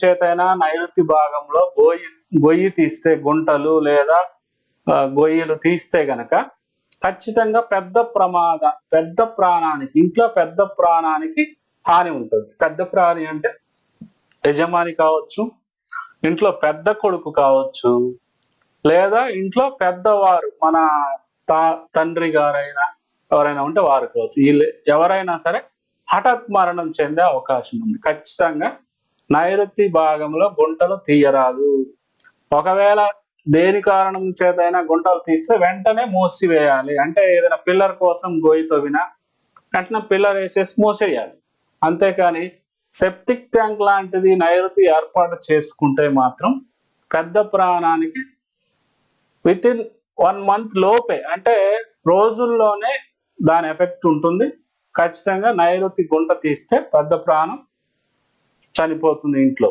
చేతైనా నైరుతి భాగంలో గొయ్యి గొయ్యి తీస్తే గుంటలు లేదా గొయ్యలు తీస్తే గనక ఖచ్చితంగా పెద్ద ప్రమాద పెద్ద ప్రాణానికి ఇంట్లో పెద్ద ప్రాణానికి హాని ఉంటుంది. పెద్ద ప్రాణి అంటే యజమాని కావచ్చు ఇంట్లో పెద్ద కొడుకు కావచ్చు లేదా ఇంట్లో పెద్దవారు మన తా తండ్రి గారైనా ఎవరైనా ఉంటే వారు కావచ్చు. వీళ్ళు ఎవరైనా సరే హఠాత్ మరణం చెందే అవకాశం ఉంది. ఖచ్చితంగా నైరుతి భాగంలో గుంటలు తీయరాదు. ఒకవేళ దేని కారణం చేతైనా గుంటలు తీస్తే వెంటనే మూసివేయాలి. అంటే ఏదైనా పిల్లర్ కోసం గోయి తవ్వినా వెంటనే పిల్లర్ వేసేసి మూసేయాలి. అంతేకాని సెప్టిక్ ట్యాంక్ లాంటిది నైరుతి ఏర్పాటు చేసుకుంటే మాత్రం పెద్ద ప్రాణానికి విత్ ఇన్ వన్ మంత్ లోపే అంటే రోజుల్లోనే దాని ఎఫెక్ట్ ఉంటుంది. ఖచ్చితంగా నైరుతి గుంట తీస్తే పెద్ద ప్రాణం చనిపోతుంది ఇంట్లో.